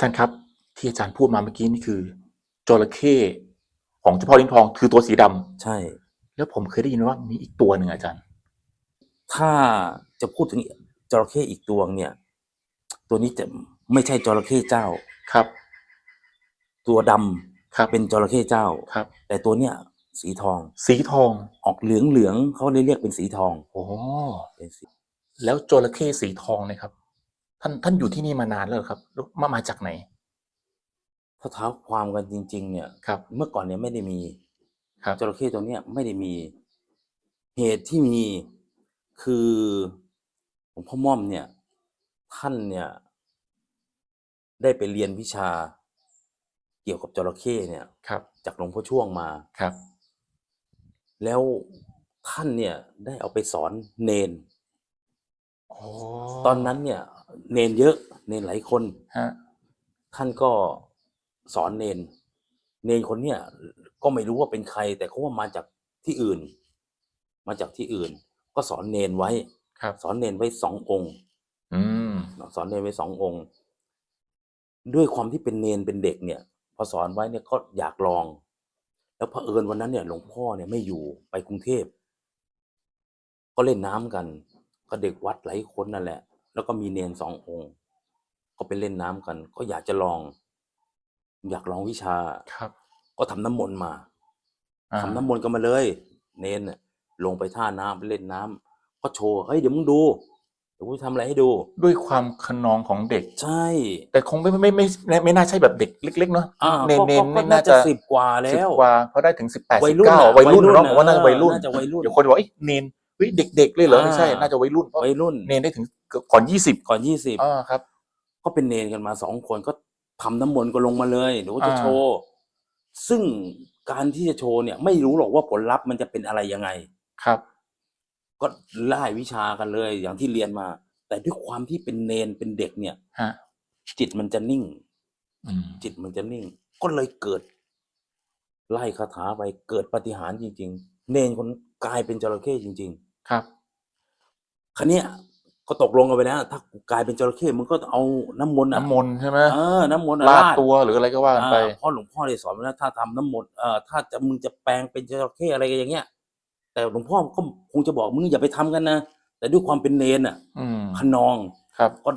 จารย์ครับที่อาจารย์พูดมาเมื่อกี้นี่คือจระเข้ของเจ้าพ่อลิ้นทองคือตัวสีดำใช่ แล้วผมเคยได้ยินว่ามีอีกตัวหนึ่งอาจารย์ ถ้าจะพูดถึงจระเข้อีกตัวเนี่ย ตัวนี้จะไม่ใช่จระเข้เจ้าครับ ตัวดำครับเป็นจระเข้เจ้าครับ แต่ตัวเนี้ยสีทอง สีทองออกเหลืองเหลืองๆเขาเลยเรียกเป็นสีทองโอ้เป็นสีแล้วจระเข้สีทองเนี่ยครับ ท่านท่านอยู่ที่นี่มานานแล้วเหรอครับแล้วมามาจากไหน ถ้าเท้าความกันจริง ๆ เนี่ย ครับ เมื่อก่อนเนี่ยไม่ได้มีครับ จระเข้ตัวเนี้ยไม่ได้มี เหตุที่มีคือหลวงพ่อม่อมเนี่ย ท่านเนี่ย ได้ไปเรียนวิชา เกี่ยวกับจระเข้เนี่ย ครับ จากหลวงพ่อช่วงมา ครับ แล้วท่านเนี่ยได้เอาไปสอนเนน โอ้ตอนนั้นเนี่ย เนนเยอะ เนนหลายคน ฮะ ท่านก็สอนเนน เนนคนเนี่ยก็ไม่รู้ว่าเป็นใคร แต่เขาว่ามาจากที่อื่น มาจากที่อื่น ก็สอนเนนไว้ ครับ สอนเนนไว้สององค์ อืม สอนเนนไว้สององค์ ด้วยความที่เป็นเนนเป็นเด็กเนี่ย พอสอนไว้เนี่ยก็อยากลอง แล้วเผอิญวันนั้นเนี่ยหลวงพ่อเนี่ยไม่อยู่ไปกรุงเทพ ก็เล่นน้ำกัน ก็เด็กวัดหลายคนนั่นแหละ แล้วก็มีเนนสององค์ ก็ไปเล่นน้ำกัน ก็อยากจะลอง อยากลองวิชาครับ ก็ทำน้ำมนต์มาอ่าทำน้ำมนต์กันมาเลย เนนน่ะลงไปท่าน้ำไปเล่นน้ำก็โชว์เฮ้ยเดี๋ยวมึงดูเดี๋ยวกูจะทำอะไรให้ดู ด้วยความขนองของเด็ก ใช่ แต่คงไม่ไม่ไม่ไม่ไม่น่าใช่แบบเด็กเล็ก ๆ เนาะอ่าเนนก็เนนก็นี่น่าน่าจะจะสิบกว่าแล้สิบวกว่าเพราะได้ถึงสิบแปดวัสิยบรุ่นเก้าน่ะวัยรุ่นวัยรุ่นเนาะผมว่าน่าจะวัยรุ่นน่าจะวัยรุ่นเดี๋ยวคนบอกเอ้ยเนนเฮ้ยเด็กๆเลยเหรอไม่ใช่อ่าน่าจะวัยรุ่นเพราะวัยรุ่นเนนได้ถึง เกือบก่อนยี่สิบก่อนยี่สิบอ่าครับ ก็เป็นเนนกันมาสองคนก็ทำน้ำมนต์ก็ลงมาเลยเดี๋ยวก็จะอ่าโชว์ซึ่งการที่จะโชว์เนี่ย ไม่รู้หรอกว่าผลลัพธ์มันจะเป็นอะไรยังไงครับ ก็ไล่วิชากันเลย อย่างที่เรียนมา แต่ด้วยความที่เป็นเนนเป็นเด็กเนี่ยฮะจิตมันจะนิ่งอืมจิตมันจะนิ่ง ก็เลยเกิด ไล่คาถาไปเกิดปาฏิหารย์จริง ๆ เนนคนกลายเป็นจระเข้จริงครับๆคันนี้ย ก็ตกลงกันไปแล้ว ถ้ากูกลายเป็นจระเข้มึงก็เอาน้ำมนต์อะน้ำมนต์ใช่ไหมเออน้ำมนต์อะลาดราดตัวหรืออะไรก็ว่ากันไปอ่าเพ่อหลวงพ่อได้สอนไว้แล้วถ้าทำน้ำมนต์เอ่อถ้าจะมึงจะแปลงเป็นจระเข้อะไรกันอย่างเงี้ย แต่หลวงพ่อก็คงจะบอกมึงอย่าไปทำกันนะแต่ด้วยความเป็นเนนอะอืมขนองครับก็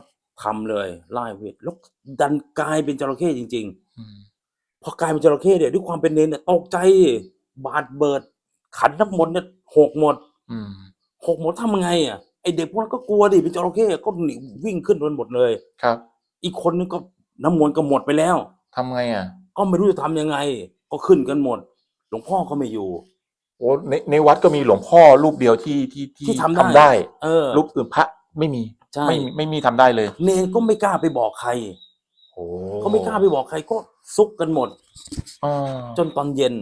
ทำเลยไล่เวทแล้วดันกลายเป็นจระเข้จริงอืมๆพอกลายเป็นจระเข้เนี่ยด้วยความเป็นเนนเนี่ยตกใจบาดเบิด ขันน้ำมนต์เนี่ยหกหมดอืมหกหมดทำไงอะ ไอเด็กพวกนั้นก็กลัวดิเป็นจระเข้ก็หนีวิ่งขึ้นบนหมดเลย ครับ อีกคนนึงก็น้ำมนต์ก็หมดไปแล้ว ทำไงอะก็ไม่รู้จะทำยังไง ก็ขึ้นกันหมด หลวงพ่อก็ไม่อยู่ โอ้ในในวัดก็มีหลวงพ่อรูปเดียวที่ที่ที่ทำได้ได้เออรูปอื่นพระไม่มีใช่ไม่มีไม่มีทำได้เลยเนนก็ไม่กล้าไปบอกใคร โอ้ก็ไม่กล้าไปบอกใครก็ซุกกันหมด อ่าจนตอนเย็น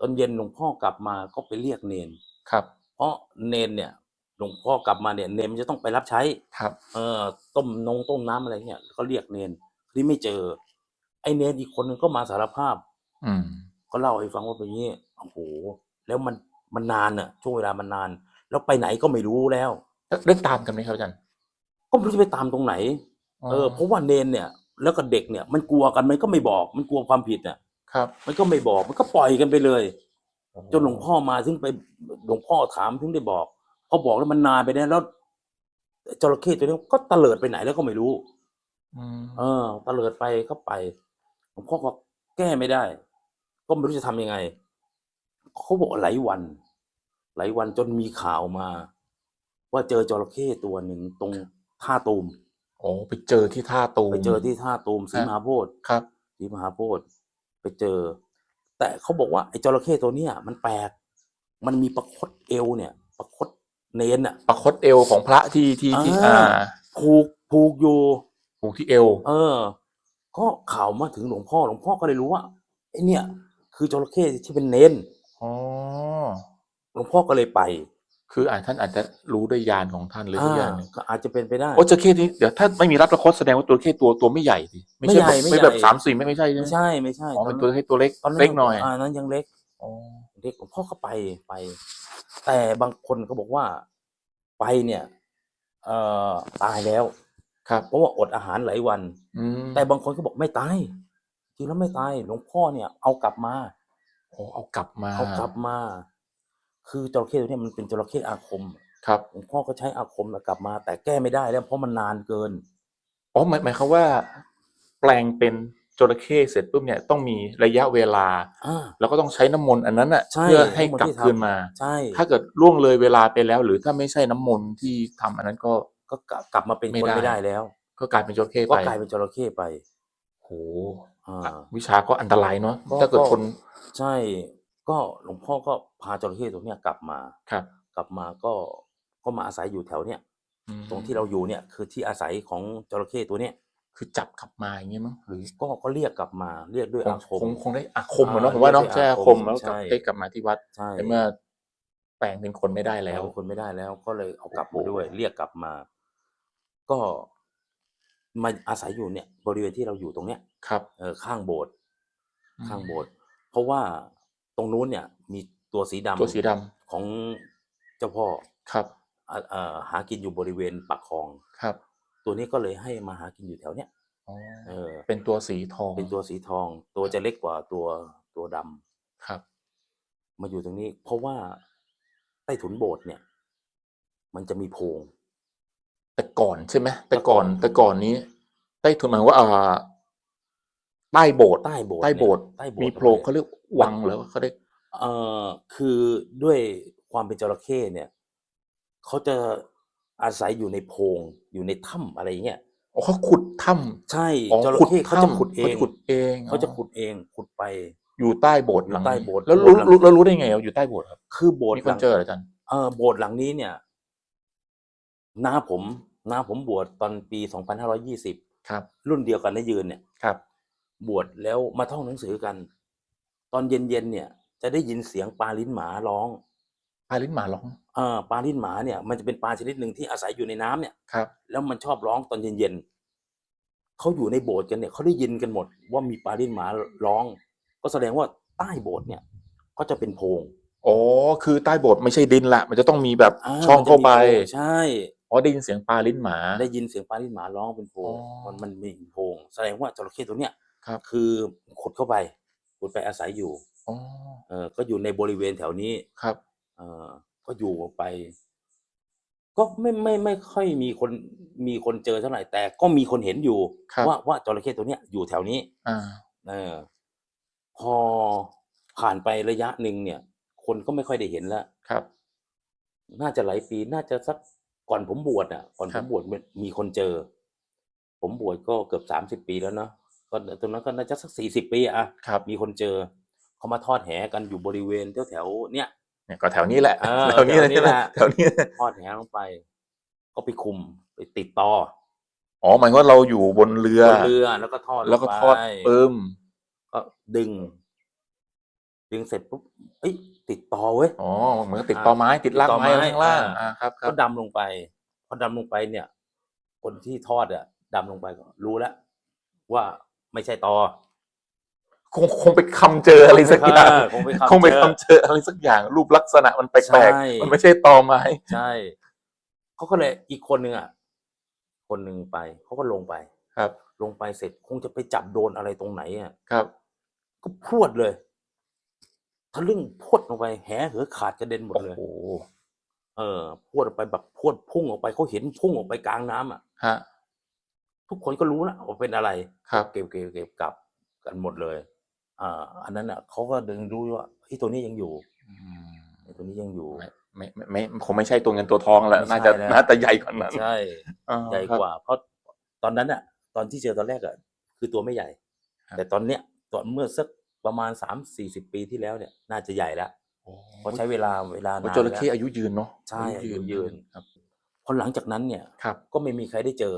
ตอนเย็นหลวงพ่อกลับมาก็ไปเรียกเนน ครับ เพราะเนนเนี่ย หลวงพ่อกลับมาเนี่ยเนนมันจะต้องไปรับใช้ ครับ เออต้มนงต้มน้ำอะไรเนี่ยก็เรียกเนนที่ไม่เจอ ไอ้เนนอีกคนนึงก็มาสารภาพ อืม ก็เล่าให้ฟังว่าเป็นอย่างนี้โอ้โหแล้วมันมันนานอะช่วงเวลามันนาน แล้วไปไหนก็ไม่รู้แล้ว แล้วได้ตามกันไหมครับอาจารย์ก็ไม่รู้จะไปตามตรงไหน เออเพราะว่าเนนเนี่ย แล้วก็เด็กเนี่ย มันกลัวกันมันก็ไม่บอก มันกลัวความผิดเนี่ยครับ มันก็ไม่บอกมันก็ปล่อยกันไปเลย จนหลวงพ่อมาถึงไปหลวงพ่อถามถึงได้บอก พอบอกแล้วมันนานไปเนี่ยแล้วจระเข้ตัวนี้ก็ตะเลิดไปไหนแล้วก็ไม่รู้อืมเออตะเลิดไปก็ไปหลวงพ่อก็แก้ไม่ได้ ก็ไม่รู้จะทำยังไงเขาบอกหลายวัน หลายวันจนมีข่าวมา ว่าเจอจระเข้ตัวหนึ่งตรงท่าตูมโอ้ไปเจอที่ท่าตูมไปเจอที่ท่าตูมศรีฮะมหาโพธิ์ครับศรีมหาโพธิ์ไปเจอ แต่เขาบอกว่าไอ้จระเข้ตัวเนี้ยมันแปลกมันมีประคตเอวเนี่ย ประคต เนนอะ ประคตเอวของพระที่ที่ที่อ่า อ่าผูกผูกอยู่ ผูกที่เอว เออ ก็ข่าวมาถึงหลวงพ่อหลวงพ่อก็เลยรู้ว่าไอ้เนี่ย คือจระเข้ที่เป็นเนนอ๋อ หลวงพ่อก็เลยไปคืออาจท่านอาจจะรู้ด้วยญาณของท่านหรือสักอย่างหนึ่งก็อาจจะเป็นไปได้ โอ้จระเข้นี้เดี๋ยวถ้าไม่มีรับประคตแสดงว่าตัวจระเข้ตัวตัวไม่ใหญ่สิไม่ใช่ไม่ใหญ่แบบไม่ไม่แบบใหญ่สามสี่ไม่ไม่ใช่ใช่ไหมไม่ใช่ไม่ใช่อ๋อตเป็นนตัวจระเข้ตัวเล็กตอนนั้นเล็กหน่อย อ่านั้นยังเล็กอ๋อ เด็กหลวงพ่อก็ไปไป แต่บางคนก็บอกว่าไปเนี่ย เอ่อตายแล้ว ครับ เพราะว่าอดอาหารหลายวัน อืมแต่บางคนก็บอกไม่ตายจริงแล้วไม่ตายหลวงพ่อเนี่ย เอากลับมา โอ้เอากลับมาเอากลับมา คือจระเข้ตัวเนี้มันเป็นจระเข้อาคมครับหลวงพ่อก็ใช้อาคมน่ะกลับมา แต่แก้ไม่ได้แล้วเพราะมันนานเกิน อ๋อหมายหมายความว่า แปลงเป็น จระเข้เสร็จปุ๊บเนี่ยต้องมีระยะเวลา อ่า แล้วก็ต้องใช้น้ำมนต์อันนั้นอะใช่เพื่อให้น้ำมนต์กลับที่ทำคืนมา ใช่ถ้าเกิดล่วงเลยเวลาไปแล้ว หรือถ้าไม่ใช่น้ำมนต์ที่ทำอันนั้นก็ก็กลับกลับมาเป็นไม่คนได้ไม่ได้แล้วก็กลายเป็นจระเข้ก็ไปกลายเป็นจระเข้ไปโหอ่าอะวิชาก็อันตรายเนาะก็ถ้าเกิดก็ คนใช่ ก็หลวงพ่อก็พาจระเข้ตัวเนี้ยกลับมา ครับกลับมาก็ก็มาอาศัยอยู่แถวเนี้ยอืมตรงที่เราอยู่เนี่ยคือที่อาศัยของจระเข้ตัวเนี้ย คือจับกลับมาอย่างเงี้ยมั้งหรือก็ก็เรียกกลับมาเรียกด้วยคงอาคมคงคงได้อาคมอะเนาะอ่าผมว่าเนาะเรียกใช่ด้วยอาอาคคมมแล้วกลับใช่ ได้กลับมาที่วัดใช่ในเมื่อแปลงเป็นคนไม่ได้แล้วเอาคนไม่ได้แล้วก็เลยเอากลับโอ้มาโหด้วย เรียกกลับมา ก็มาอาศัยอยู่เนี่ย บริเวณที่เราอยู่ตรงเนี้ยครับเออข้างโบสถ์อืมข้างโบสถ์เพราะว่าตรงนู้นเนี่ย มีตัวสีดำตัวสีดำของเจ้าพ่อครับอ่าเอ่อหากินอยู่บริเวณปากคลอง ครับ ตัวนี้ก็เลยให้มาหากินอยู่แถวเนี้ยอ๋อเออ เป็นตัวสีทอง เป็นตัวสีทอง ตัวจะเล็กกว่าตัวตัวดำครับ มาอยู่ตรงนี้ เพราะว่าใต้ถุนโบสถ์เนี่ย มันจะมีโพรงแต่ก่อนใช่ไหมแต่แต่ก่ก่ออนนแต่ก่อนนี้ ใต้ถุนหมายว่าอ่าใต้โบสถ์ใต้โบสถ์ใต้โบสถ์เนี่ยใต้โบสถ์มีโพรงเขาเรียกวังเหรอเขาเรียกเอ่อคือด้วยความเป็นจระเข้เนี่ยเขาจะ อาศัยอยู่ในโพรงอยู่ในถ้ำอะไรอย่างเงี้ยอ๋อเขาขุดถ้ำใช่อ๋อจระขุดเข้เขาจะถ้ำขุดเองเขาจะขุดเองเขาจะอ๋อขุดเองขุดไป อยู่ใต้โบสถ์หลังอยู่ใต้โบสถ์ แล้วรู้โบสถ์หลังรู้แล้วรู้ได้ไงว่าอยู่ใต้โบสถ์ครับคือโบสถ์มีหคลันงเจอเหรออาจารย์เออโบสถ์หลังนี้เนี่ยน้าผมน้าผมบวชตอนปีสองพันห้าร้อยี่สิบครับ รุ่นเดียวกันนะยืนเนี่ย ครับ บวชแล้วมาท่องหนังสือกัน ตอนเย็นๆเนี่ย จะได้ยินเสียงปลาลิ้นหมาร้อง พาลิ้นหมาร้อง เออปลาลิ้นหมาเนี่ยมันจะเป็นปลาชนิดหนึ่งที่อาศัยอยู่ในน้ำเนี่ย ครับ แล้วมันชอบร้องตอนเย็นๆเขาอยู่ในโบสถ์กันเนี่ยเขาได้ยินกันหมด ว่ามีปลาลิ้นหมาร้อง ก็แสดงว่าใต้โบสถ์เนี่ย ก็จะเป็นโพรงอ๋อ คือใต้โบสถ์ไม่ใช่ดินละ มันจะต้องมีแบบาช่องมันจะเข้าไปมีโพรงใช่ อ๋อได้ยินเสียงปลาลิ้นหมา ได้ยินเสียงปลาลิ้นหมาร้องเป็นโพรงอ๋อมันมันมีโพรงแสดงว่าจระเข้ตัวเนี้ยครับคือขุดเข้าไปขุดไปอาศัยอยู่ อ๋อ เออก็อยู่ในบริเวณแถวนี้ ครับ เออ ก็อยู่ไป ก็ไม่ไม่ไม่ค่อยมีคนมีคนเจอเท่าไหร่แต่ก็มีคนเห็นอยู่ครับ ว่าว่าจระเข้ตัวเนี้ยอยู่แถวนี้ อ่า เออ พอผ่านไประยะหนึ่งเนี่ย คนก็ไม่ค่อยได้เห็นแล้ว ครับ น่าจะหลายปี น่าจะสักก่อนผมบวชอะ ก่อนคผรับ มบวชมันมีคนเจอ ผมบวชก็เกือบสามสิบปีแล้วเนาะ ก็ตรงนั้นก็น่าจะสักสี่สิบปีอะ ครับ มีคนเจอ เขามาทอดแหกันอยู่บริเวณแถวแถวๆเนี่ย เนี่ยก็แถวนี้แหละเออแถวนี้เลยแถวนี้ใช่ไหมแหละ แถวนี้ทอดแหลงไป ก็ไปคุมไปติดต่ออ๋อหมายว่าเราอยู่บนเรือบนเรือแล้วก็ทอดแล้วก็งไปทอดปึ้มก็ดึง ดึงเสร็จปุ๊บเอ้ยติดต่อเว้ยอ๋อเหมือนกับติดต่อไม้ติดรากติดต่อไม้ไม้ข้างล่างอ่าอ่าครับครัก็บดำลงไป พอดำลงไปเนี่ย คนที่ทอดอะดำลงไปก็รู้แล้วว่าไม่ใช่ตอ คงคงไปคำเจออะไรสักอย่างเออคงไปคำคงไปเจอคำเจออะไรสักอย่าง รูปลักษณะมันแปลใช่กๆมันไม่ใช่ตอไม้ใช่เขาก็เลยอีกคนหนึ่งอะคนหนึ่งไปเขาก็ลงไปครับ ลงไปเสร็จคงจะไปจับโดนอะไรตรงไหนอะครับ ก็พรวดเลยทะลึ่งพรวดลงไปแหเหอขาดกระเด็นหมดโอ้เลยโหเออพรวดออกไปแบบพรวดพุ่งออกไปเขาเห็นพุ่งออกไปกลางน้ำอะฮะทุกคนก็รู้นะว่าเป็นอะไรครับเก็บเก็บเก็บกลับกันหมดเลย อ่าอันนั้นอะเขาก็ดึงรู้ว่าเฮ้ยตัวนี้ยังอยู่อืมไอ้ตัวนี้ยังอยู่ไม่ไม่ไม่ไม่คงไม่ใช่ตัวเงินตัวทองแหละไม่ใช่น่าจะแล้วน่าจะใหญ่กว่านั้นใช่อ่าใหญ่ครับกว่า เพราะตอนนั้นอะ ตอนที่เจอตอนแรกอะคือตัวไม่ใหญ่ครับแต่ตอนเนี้ยตอนเมื่อสักประมาณสามสี่สิบปีที่แล้วเนี่ย น่าจะใหญ่แล้วโอ้เพราะใช้เวลาเวลาโอ้นานจระเข้แล้วอายุยืนเนาะใช่อายุยืนครับพอหลังจากนั้นเนี่ยครับก็ไม่มีใครได้เจอ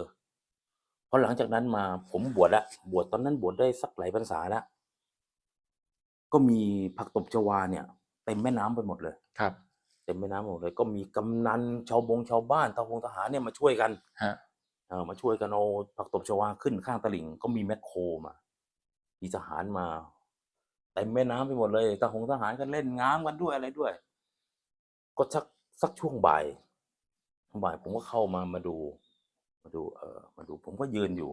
พอหลังจากนั้นมาผมบวชละบวชตอนนั้นบวชได้สักหลายพรรษาแล้ว ก็มีผักตบชวาเนี่ยเต็มแม่น้ำไปหมดเลย ครับเต็มแม่น้ำหมดเลย ก็มีกำนันชาวบงชาวบ้านทหารทหารเนี่ยมาช่วยกันฮะเออมาช่วยกันเอาผักตบชวาขึ้นข้างตลิ่งก็มีแมคโครมามีทหารมาเต็มแม่น้ำไปหมดเลยทหารทหารก็เล่นง้ามกันด้วยอะไรด้วย ก็สักสักช่วงบ่ายบ่ายผมก็เข้ามามาดู มาดู เออมาดู ผมก็ยืนอยู่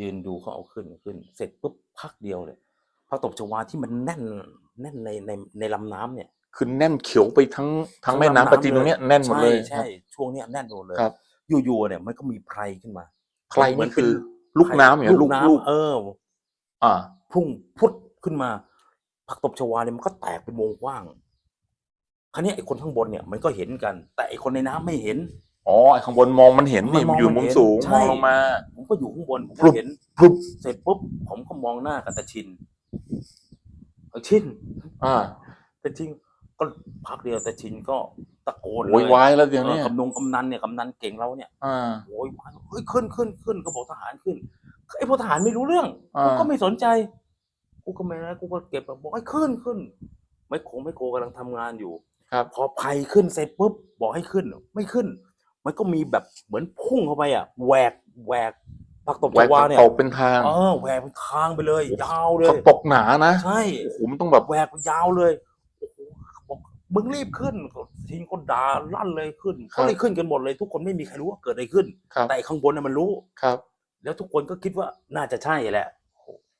ยืนดูเขาเอาขึ้นขึ้น เสร็จปุ๊บพักเดียวเลย ผักตบชวาที่มันแน่นแน่นในในในลำน้ำเนี่ยคือแน่นเขียวไปทั้งทั้งแม่น้ำปะจีนตรงเนี้ยแน่นหมดเลยใช่ใช่ช่วงเนี้ยแน่นหมดเลยครับ อยู่ๆเนี่ยมันก็มีไพรขึ้นมาใครเหมืนี่นคือเป็ลูกน้ำอย่างเงี้ยลูลูกกน้ลูกำเออ อ่า พุ่งพุดขึ้นมาผักตบชวาเนี่ยมันก็แตกเป็นวงกว้างคราวนี้ไอ้คนข้างบนเนี่ยมันก็เห็นกัน แต่ไอ้คนในน้ำไม่เห็น อ๋อไอ้ข้างบนมองมันเห็นนี่มันมองอยู่มันมุมเห็นสูงใช่ มองลงมา ผมก็อยู่ข้างบนผมพรุก็บเห็นพรุบเสร็จปุ๊บผมก็มองหน้ากับตาชินตา ชินอ่าตาชินก็พักเดียวตาชินก็ตะโกนเลโวยวายแล้วอย่างเอเนี้อยกำนงกำนันเนี่ยกำนันเก่งเราเนี่ยอ่า โวยวายเฮ้ยขึ้นขึ้นขึ้นก็บอกทหารขึ้นไอ้พวกทหารไม่รู้เรื่องอ่า กูก็ไม่สนใจ กูก็ไม่นะกูก็เก็บบอกให้ขึ้นขึ้น ไม่โคงไม่โคกำลังทำงานอยู่ครับ พอภัยขึ้นเสร็จปุ๊บบอกให้ขึ้น ไม่ขึ้น มันก็มีแบบเหมือนพุ่งเข้าไปอะแหวกแหวก ผักตบแหวชกวาเนี่ยตกเป็นทางเออแหวกเป็นทางไปเลย ยาวเลเขายตกหนานะใช่ โอ้โหมันต้องแบบ แหวกยาวเลยโอ้โหบอกมึงรีบขึ้นทิ้งก็ด่าลั่นเลยขึ้นก็เลยขึ้นกันหมดเลย ทุกคนไม่มีใครรู้ว่าเกิดอะไรขึ้น ครับแต่ไอ้ข้างบนน่ะมันรู้ ครับ แล้วทุกคนก็คิดว่าน่าจะใช่แหละ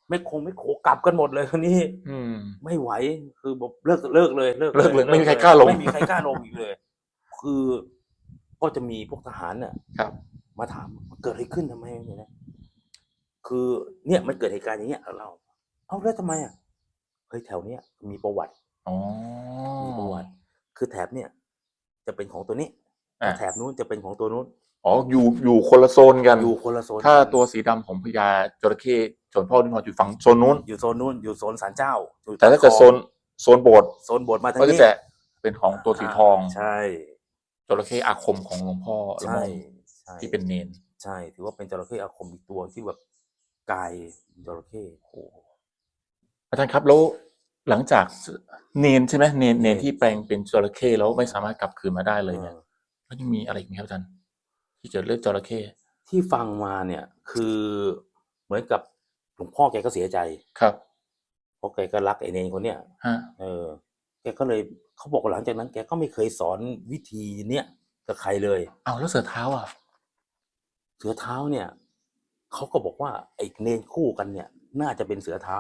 ไม่คงไม่โขกลับกันหมดเลยคนนี้ อืม ไม่ไหวคือบอกเลิกเลิกเลยเลิกเลิกเลยไม่มีใครกล้าลงไม่มีใครกล้าลงอีกเลย คือก็จะมีพวกทหารน่ะครับ มาถามเกิดอะไรขึ้นทำไมเนี่ยนะ คือเนี่ยมันเกิดเหตุการณ์อย่างเงี้ยเราเอาแล้วทำไมอะเฮ้ยแถวเนี้ยมีประวัติอ๋อมีประวัติ คือแถบเนี่ย จะเป็นของตัวนี้อะ แถบนู้นจะเป็นของตัวนู้นอ๋ออยู่อยู่คนละโซนกัน อยู่คนละโซนถ้ากันตัวสีดำของพญาจระเข้โจนพ่อที่นอนอยู่ฝั่งโซนนู้น อยู่โซนนู้นอยู่โซนศาลเจ้าอยู่แต่ถ้าเกิดโซนโซนโบสถ์โซนโบสถ์มาทางก็จะนี้จะเป็นของตัวสีทองใช่จระเข้อาคมของหลวงพ่อละใช่มงใช่ที่เป็นเนน ใช่ ถือว่าเป็นจระเข้อาคมอีกตัวที่แบบ กายจระเข้โอ้อาจารย์ครับแล้วหลังจากเนนใช่ไหมเนนเนนที่แปลงเป็นจระเข้แล้วไม่สามารถกลับคืนมาได้เลยเนี่ยออแล้วยังมีอะไรอีกไหมครับอาจารย์ที่เกิดเรื่องจระเข้ที่ฟังมาเนี่ย คือเหมือนกับหลวงพ่อแกก็เสียใจครับเพราะแกก็รักไอ้เนนคนเนี้ยฮะเออ แกก็เลยเขาบอกว่าหลังจากนั้น แกก็ไม่เคยสอนวิธีเนี้ยกับใครเลย เอาแล้วเสือเท้าอะ เสือเท้าเนี่ย เขาก็บอกว่าไอ้เนนคู่กันเนี่ย น่าจะเป็นเสือเท้า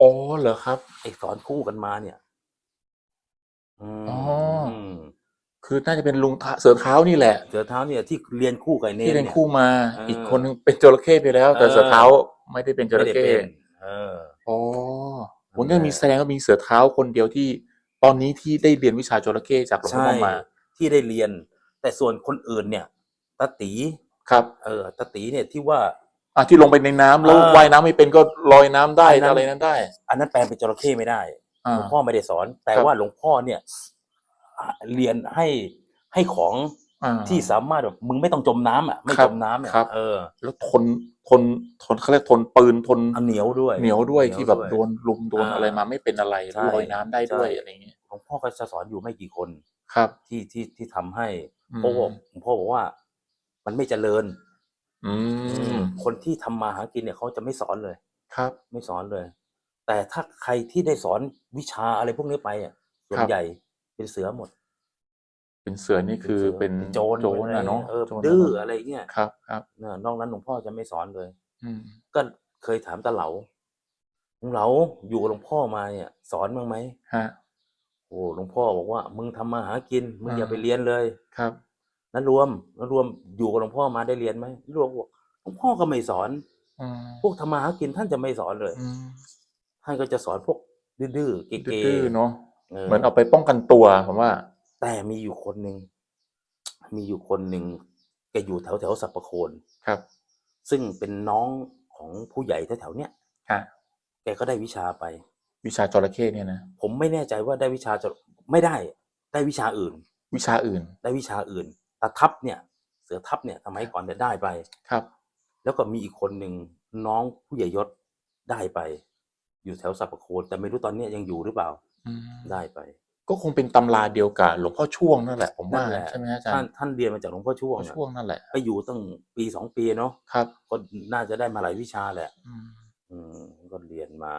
อ๋อเหรอครับ ไอ้สอนคู่กันมาเนี่ย อืมอ๋อมคือน่าจะเป็นลุงทะเสือเท้านี่แหละ เสือเท้าเนี่ยที่เรียนคู่กับไอ้เนนที่เรียนเนี่ย คู่มา เอออีอีกคนนึงเป็นจระเข้ไปแล้ว แต่เออ เสือเท้าไม่ได้เป็นจไม่ระได้เข้เป็นเออ อ๋อผมนั่ก็นแหละมีแสดงว่ามีเสือเท้าคนเดียวที่ ตอนนี้ที่ได้เรียนวิชาจระเข้จากหลวงพ่อใช่ม่อมมา ที่ได้เรียน แต่ส่วนคนอื่นเนี่ยตาตี ครับเออตาตีเนี่ยที่ว่า อะที่ลงไปในน้ำแล้วเออว่ายน้ำไม่เป็นก็ลอยน้ำได้อันนั้นอะไรนั้นได้ อันนั้นแปลงเป็นจระเข้ไม่ได้อ่าหลวงพ่อไม่ได้สอน แต่ครับ ว่าหลวงพ่อเนี่ยอ่าเรียนให้ให้ของอ่า ที่สามารถแบบมึงไม่ต้องจมน้ำอะไม่ครัจบมน้ำเนี่ยครับ เออแล้วทนทนทนเขาเรียกทนปืนทนเอาเหนียวด้วย เหนียวด้วยเหนียวที่แบบด้วยโดนลุมโดนอ่าอะไรมาไม่เป็นอะไรใช่ลอยน้ำได้ด้วยใช่ อะไรอย่างเงี้ยหลวงพ่อก็จะสอนอยู่ไม่กี่คนครับที่ที่ที่ทำให้ อืม เพราะว่าหลวงพ่อบอกว่า มันไม่เจริญ อืมคนที่ทำมาหากินเนี่ยเขาจะไม่สอนเลย ครับ ไม่สอนเลย แต่ถ้าใครที่ได้สอนวิชาอะไรพวกนี้ไปอะส่วนครับใหญ่เป็นเสือหมด เป็นเสือนี่คือสืเป็นโจรโจรนะเนาะเออโจรดื้อนะอะไรเงี้ยครับ ครับเนอะนอกนั้นหลวงพ่อจะไม่สอนเลย อืมก็เคยถามตาเหลาลุงเหลาอยู่กับหลวงพ่อมาเนี่ยสอนบ้างไหมฮะโอ้หลวงพ่อบอกว่า มึงทำมาหากิน มึงอย่าอ่าไปเรียนเลยครับ นั้นรวมนั้นรวมอยู่กับหลวงพ่อมาได้เรียนไหมรวมบอกหลวงพ่อก็ไม่สอนอืมพวกทำมาหากินท่านจะไม่สอนเลยอืมท่านก็จะสอนพวกดื้อๆเก๋ดื้อๆเนาะๆเออเหมือนเอาไปป้องกันตัวผมว่า แต่มีอยู่คนหนึ่งมีอยู่คนหนึ่งแกอยู่แถวแถวๆสัปปะโคนครับ ซึ่งเป็นน้องของผู้ใหญ่แถวๆเนี้ยฮะแกก็ได้วิชาไป วิชาจระเข้เนี่ยนะผมไม่แน่ใจว่าได้วิชาจะไม่ได้ ได้วิชาอื่น วิชาอื่น ได้วิชาอื่น ตาทับเนี่ย เสือทับเนี่ยสมัยก่อนเนี่ยได้ไป ครับ แล้วก็มีอีกคนหนึ่งน้องผู้ใหญ่ยศได้ไป อยู่แถวสัปปะโคนแต่ไม่รู้ตอนเนี้ยยังอยู่หรือเปล่าอืมได้ไปก็คงเป็นตำราเดียวกับหลวงพ่อช่วงนั่นแหละผมว่านั่นแหละใช่ไหมอาจารท่านย์ท่านเรียนมาจากหลวงพ่อช่วงพ่ออะช่วงนั่นแหละไปอยู่ตั้งปีสองปีเนาะครับก็น่าจะได้มาหลายวิชาแหละ อืมอืมก็เรียนมา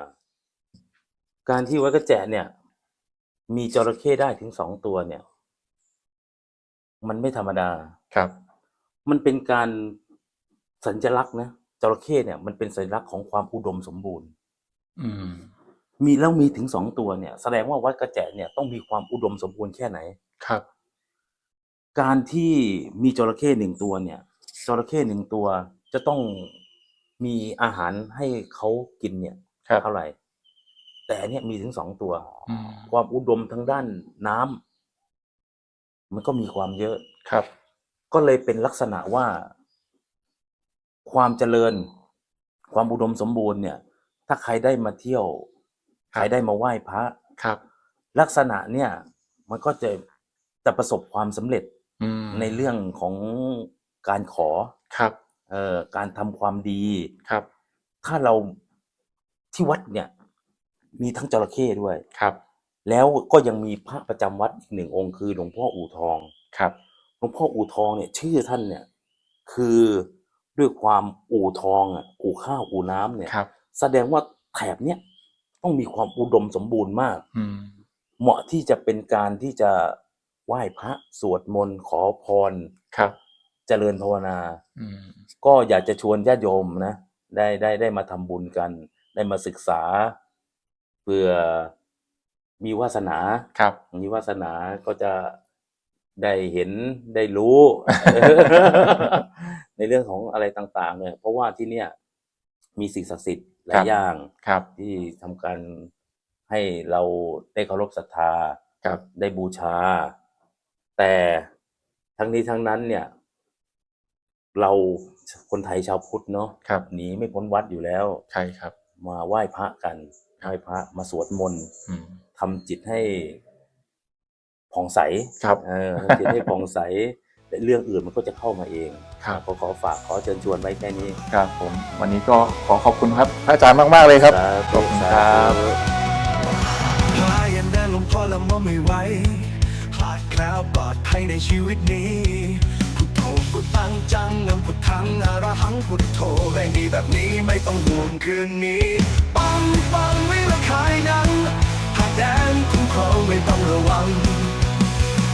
การที่วัดกระแจเนี่ย มีจระเข้ได้ถึงสองตัวเนี่ย มันไม่ธรรมดา ครับ มันเป็นการสัญลักษณ์นะจระเข้เนี่ย มันเป็นสัญลักษณ์ของความอุดมสมบูรณ์ อืม มีแล้วมีถึงสองตัวเนี่ย แสดงว่าวัดกระแจเนี่ยต้องมีความอุดมสมบูรณ์แค่ไหน ครับ การที่มีจระเข้หนึ่งตัวเนี่ยจระเข้หนึ่งตัวจะต้องมีอาหารให้เขากินเนี่ยครับ เท่าไหร่ แต่อันเนี่ยมีถึงสองตัว อืม ความอุดมทางด้านน้ำ มันก็มีความเยอะครับ ก็เลยเป็นลักษณะว่า ความเจริญ ความอุดมสมบูรณ์เนี่ย ถ้าใครได้มาเที่ยวครับใครได้มาไหว้พระครับ ลักษณะเนี่ย มันก็จะจะประสบความสำเร็จอืมในเรื่องของการขอครับเอ่อการทำความดีครับ ถ้าเราที่วัดเนี่ย มีทั้งจระเข้ด้วยครับ แล้วก็ยังมีพระประจำวัดอีกหนึ่งองค์คือหลวงพ่ออู่ทอง ครับหลวงพ่ออู่ทองเนี่ยชื่อท่านเนี่ยคือด้วยความอู่ทองอะอู่ข้าวอู่น้ำเนี่ย ครับ แสดงว่าแถบเนี้ยต้องมีความอุดมสมบูรณ์มาก อืม เหมาะที่จะเป็นการที่จะไหว้พระสวดมนต์ขอพร ครับ เจริญภาวนา อืม ก็อยากจะชวนญาติโยมนะ ได้ได้ได้มาทำบุญกัน ได้มาศึกษาเพื่อ มีวาสนาครับ มีวาสนาก็จะได้เห็นได้รู้ ในเรื่องของอะไรต่าง ๆ เนี่ย เพราะว่าที่เนี่ย มีสิ่งศักดิ์สิทธิ์หลาครัยบอย่างครับที่ทำการให้เราได้เคารพศรัทธาครับได้บูชา แต่ทั้งนี้ทั้งนั้นเนี่ย เราคนไทยชาวพุทธเนาะครับหนีไม่พ้นวัดอยู่แล้วใช่ครับ มาไหว้พระกันไหว้พระมาสวดมนต์อืม ทำจิตให้ผ่องใสครับ เออทำจิตให้ผ่องใสและเรื่องอื่นมันก็จะเข้ามาเองครับ ขอขอฝากขอเชิญชวนไว้แค่นี้ครับผม วันนี้ก็ขอขอบคุณครับพระอาจารย์มาก ๆ เลยครับสาขธุอบคุณครับสาธุพายันเดินลงพอละมอไม่ไหวพลาดแล้วปลอดภัยในชีวิตนี้พุทโธพุทธังจังนังพุทธังอรหังพุทโธได้ดีแบบนี้ไม่ต้องห่วงคืนนี้ ปังปังวิโร แดนคุ้มครองไม่ต้องระวัง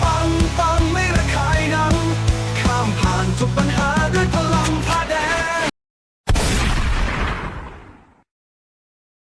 ปังปังไม่ระคายหนังข้ามผ่านทุกปัญหาด้วยพลังผ้าแดง